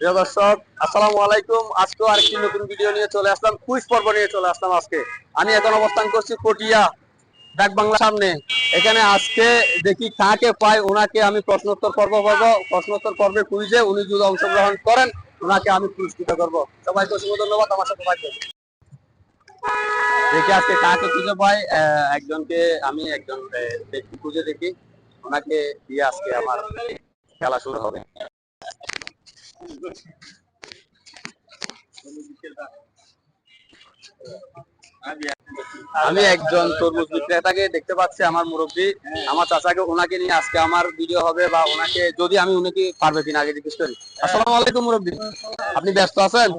প্রিয় দর্শক, আসসালামু আলাইকুম। আজকেও আরেকটি নতুন ভিডিও নিয়ে চলে আসলাম কুইজ পর্ব নিয়ে চলে আসলাম আজকে। আমি এখন অবস্থান করছি পটিয়া, ডাক বাংলার সামনে। এখানে আজকে দেখি কাকে পাই ওনাকে আমি প্রশ্নোত্তর পর্ব করব প্রশ্নোত্তর পর্বে কুইজে উনি যদি অংশগ্রহণ করেন, ওনাকে আমি পুরস্কৃত করব। সবাইকে অসংখ্য ধন্যবাদ, আমার সাথে থাকবেন। দেখি আজকে কাকে খুঁজে পাই একজনকে আমি একজন ব্যক্তি খুঁজে দেখি। ওনাকে দিয়ে আজকে আমার খেলা শুরু হবে। আমি একজন তরমুজ বিক্রেতাকে দেখতে পাচ্ছি, আমার মুরব্বী। আমার চাচাকে ওনাকে নিয়ে আজকে আমার ভিডিও হবে বা ওনাকে যদি আমি উনাকে পারবে কিনা আগে জিজ্ঞেস করি। আসসালামু আলাইকুম মুরব্বী। আপনি ব্যস্ত আছেন?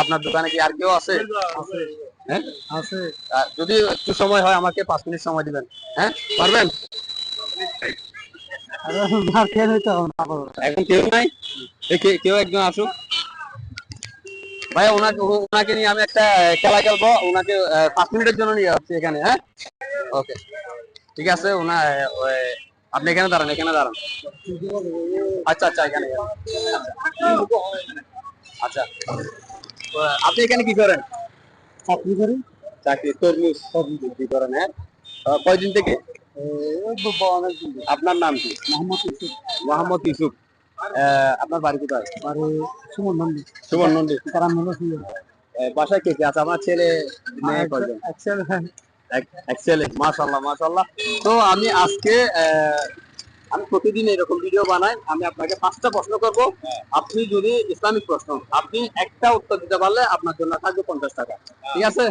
আপনার দোকানে কি আর কেউ আছে? হ্যাঁ? আছে যদি একটু সময় হয় আমাকে পাঁচ মিনিট সময় দিবেন। হ্যাঁ? পারবেন আর খেয়ে নিতে হবে না আবার। এখন কেউ নাই? কেউ একজন আসুক। ভাই ওনাকে ওনাকে নিয়ে আমি একটা খেলা খেলব। ওনাকে পাঁচ মিনিটের জন্য নিয়ে যাচ্ছি এখানে হ্যাঁ? ওকে। ঠিক আছে ওনা ওই- আপনি এখানে দাঁড়ান এখানে দাঁড়ান। আচ্ছা আচ্ছা এখানে। আচ্ছা। আপনি এখানে কি করেন? চাকরি করি। চাকরি তরমুজ। তরমুজ। বিক্রি করেন হ্যাঁ? কয়দিন থেকে? আপনার নাম কি? মোহাম্মদ ইউসুফ। মোহাম্মদ ইউসুফ। আপনার বাড়ি কোথায়? এই সুমন নন্দী। সুমন নন্দী। তারা মনে ছিল আহ, বাসায় কে কে আছে? আমার ছেলে মেয়ে কয়জন? এক্সেল এক্সেলেন্ট মাশাআল্লাহ মাশাআল্লাহ। তো আমি আজকে আমি প্রতিদিন এরকম ভিডিও বানাই। আমি আপনাকে পাঁচটা প্রশ্ন করব। আপনি যদি ইসলামিক প্রশ্ন আপনি একটা উত্তর দিতে পারলে আপনার জন্য থাকবে পঞ্চাশ টাকা। ঠিক আছে?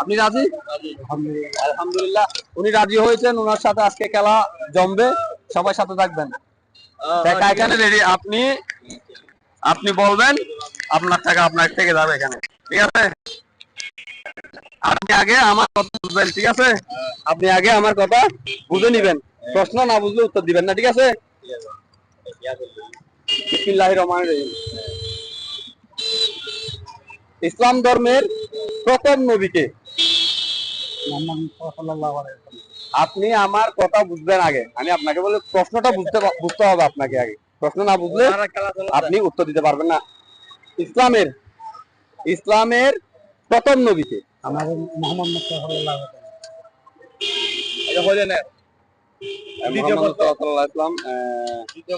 আপনি রাজি? আলহামদুলিল্লাহ। উনি রাজি হয়েছেন ওনার সাথে আজকে খেলা জমবে সবাই সাথে থাকবেন। টাকা এখানে রেডি আপনি আপনি বলবেন আপনার টাকা আপনার থেকে যাবে এখানে। ঠিক আছে? আপনি আগে আমার কথা বুঝবেন ঠিক আছে? আপনি আগে আমার কথা বুঝে নিবেন। প্রশ্ন না বুঝলে উত্তর দিবেন না ঠিক আছে? বিসমিল্লাহির রহমানির রহিম। ইসলাম ধর্মের প্রথম নবীকে। আপনি আমার কথা বুঝবেন আগে। আমি আপনাকে বলে প্রশ্নটা বুঝতে বুঝতে হবে আপনাকে আগে। প্রশ্ন না বুঝলে আপনি উত্তর দিতে পারবেন না। ইসলামের ইসলামের প্রথম নবীকে। আমাদের মোহাম্মদ মুস্তাফা সাল্লাল্লাহু আলাইহি ওয়াসাল্লাম। দ্বিতীয়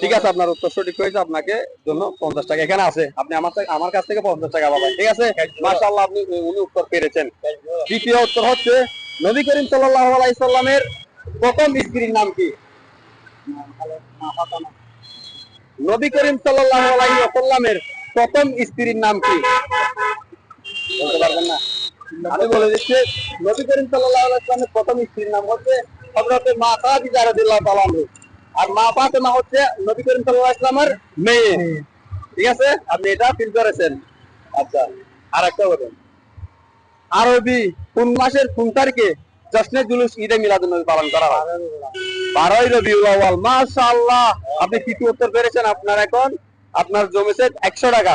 ঠিক আছে আপনার উত্তর সঠিক হয়েছে আপনাকে জন্য পঞ্চাশ টাকা। এখানে আছে আপনি আমার আমার কাছ থেকে পঞ্চাশ টাকা পাবেন ঠিক আছে? মাশাআল্লাহ আপনি উনি উত্তর পেরেছেন। দ্বিতীয় উত্তর হচ্ছে নবী করিম সাল্লামের প্রথম স্ত্রীর নাম কি? নবী করিম আলাইহি প্রথম স্ত্রীর নাম কি? বলতে পারবেন না? আমি বলে দিচ্ছি নবী করিম আলাইহি প্রথম স্ত্রীর নাম হচ্ছে হযরতে মা খাদিজা রাদিয়াল্লাহু তাআলা আর মা ফাতেমা হচ্ছে নবী করিম সাল্লাল্লাহু আলাইহি মেয়ে। ঠিক আছে? আপনি এটা ফিল করেছেন? আচ্ছা আর একটা বলেন আরবি কোন মাসের কোন তারিখে জশ্নে জুলুস ঈদে মিলাদুন নবী পালন করা হয়? বারোই রবিউল আউয়াল। মাশাআল্লাহ আপনি তৃতীয় উত্তর পেরেছেন আপনার এখন? আপনার জমেছে একশো টাকা।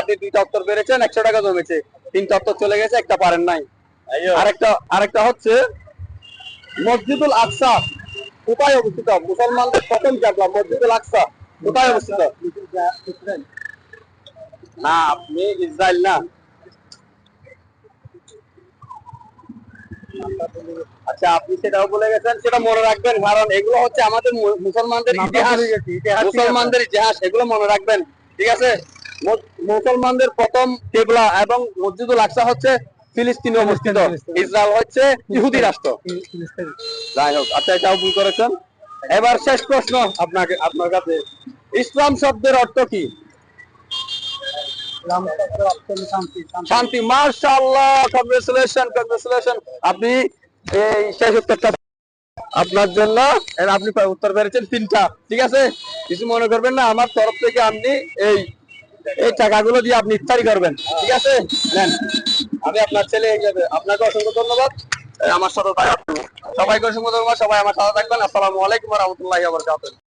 আপনি দুইটা উত্তর পেরেছেন একশো টাকা জমেছে। তিনটা উত্তর চলে গেছে একটা পারেন নাই। আরেকটা আরেকটা হচ্ছে মসজিদুল আকসা কোথায় অবস্থিত? মুসলমানদের প্রথম জায়গা মসজিদুল আকসা কোথায় অবস্থিত? না আপনি ইসরায়েল না। আচ্ছা আপনি সেটাও বলে গেছেন সেটা মনে রাখবেন কারণ এগুলো হচ্ছে আমাদের মুসলমানদের ইতিহাস। মুসলমানদের ইতিহাস এগুলো মনে রাখবেন ঠিক আছে? মুসলমানদের প্রথম কেবলা এবং মসজিদুল আকসা হচ্ছে ফিলিস্তিনে অবস্থিত। ইসরায়েল হচ্ছে ইহুদি রাষ্ট্র। যাই হোক আচ্ছা এটাও ভুল করেছেন। এবার শেষ প্রশ্ন আপনাকে আপনার কাছে। ইসলাম শব্দের অর্থ কি? শান্তি মার্শাল্লাহ কংগ্রেচুলেশন কংগ্রেচুলেশন আপনি এই শেষ উত্তরটা আপনার জন্য। আপনি উত্তর পেরেছেন তিনটা। ঠিক আছে? কিছু মনে করবেন না আমার তরফ থেকে আপনি এই এই টাকাগুলো দিয়ে আপনি ইফতারি করবেন। ঠিক আছে? নেন। আমি আপনার ছেলে যাবে আপনাকে অসংখ্য ধন্যবাদ। আমার সাথে সবাইকে অসংখ্য ধন্যবাদ। সবাই আমার সাথে থাকবেন। আসসালামু আলাইকুম রহমতুল্লাহ